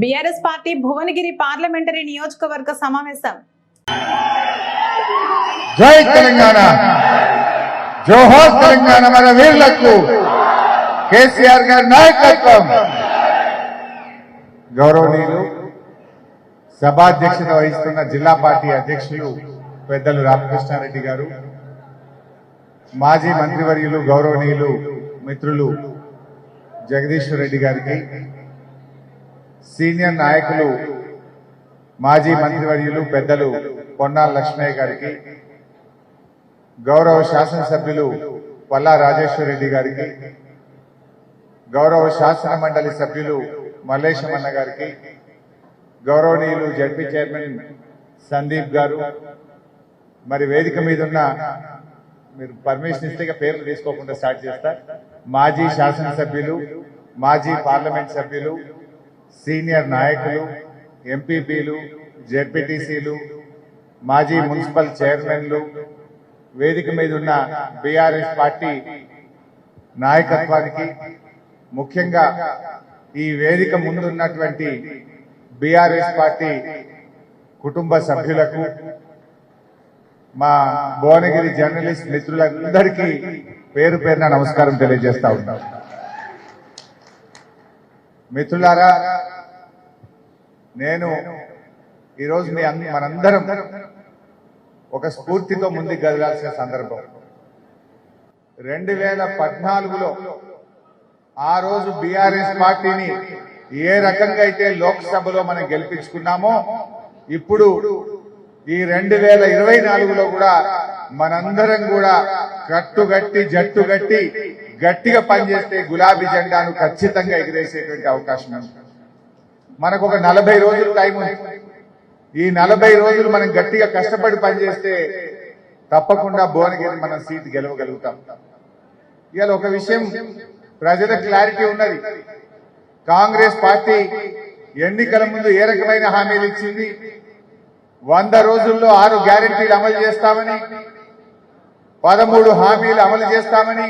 BRS party Bhuvanagiri parliamentary నియోజకవర్గ సమావేశం. జై తెలంగాణ. జోహార్ తెలంగాణ మన వీరులకు కేసీఆర్ గారి నాయకత్వం. గౌరవనీయులు సభాధ్యక్షత వహిస్తున్న జిల్లా పార్టీ అధ్యక్షులు పెద్దలు రామకృష్ణారెడ్డి గారు మాజీ మంత్రివర్యులు గౌరవనీయులు మిత్రులు జగదీశ్వర్ రెడ్డి గారికి సీనియర్ నాయకులు మాజీ మంత్రివర్యులు పెద్దలు పొన్నాల లక్ష్మయ్య గారికి గౌరవ శాసనసభ్యులు పల్లా రాజేశ్వర రెడ్డి గారికి గౌరవ శాసన మండలి సభ్యులు మల్లేశమన్న గారికి గౌరవనీయులు జడ్పీ చైర్మన్ సందీప్ గారు మరి వేదిక మీద ఉన్న మీరు పర్మిషన్ ఇస్తే పేర్లు తీసుకోకుండా స్టార్ట్ చేస్తా. మాజీ శాసనసభ్యులు మాజీ పార్లమెంట్ సభ్యులు సీనియర్ నాయకులు ఎంపీపీలు జెడ్పీటీసీలు మాజీ మున్సిపల్ చైర్మన్లు వేదిక మీద ఉన్న బీఆర్ఎస్ పార్టీ నాయకత్వానికి ముఖ్యంగా ఈ వేదిక ముందున్నటువంటి బీఆర్ఎస్ పార్టీ కుటుంబ సభ్యులకు మా భువనగిరి జర్నలిస్ట్ మిత్రులందరికీ పేరు పేరున నమస్కారం తెలియజేస్తా ఉన్నాం. మిత్రులారా నేను ఈరోజు మీ మనందరం ఒక స్ఫూర్తితో ముందుకు కదలాల్సిన సందర్భం. రెండు వేల పద్నాలుగులో ఆ రోజు బీఆర్ఎస్ పార్టీని ఏ రకంగా అయితే లోక్సభలో మనం గెలిపించుకున్నామో ఇప్పుడు ఈ రెండు వేల ఇరవై నాలుగులో కూడా మనందరం కూడా కట్టుగట్టి జట్టుగట్టి గట్టిగా పనిచేస్తే గులాబీ జెండాను ఖచ్చితంగా ఎగిరేసేటువంటి అవకాశం ఉంది. మనకు ఒక నలభై రోజులు టైం ఉంది. ఈ నలభై రోజులు మనం గట్టిగా కష్టపడి పనిచేస్తే తప్పకుండా భువనగిరి మనం సీట్ గెలవగలుగుతాం. ఇవాళ ఒక విషయం ప్రజల క్లారిటీ ఉన్నది. కాంగ్రెస్ పార్టీ ఎన్నికల ముందు ఏ రకమైన హామీలు ఇచ్చింది? వంద రోజుల్లో ఆరు గ్యారెంటీలు అమలు చేస్తామని పదమూడు హామీలు అమలు చేస్తామని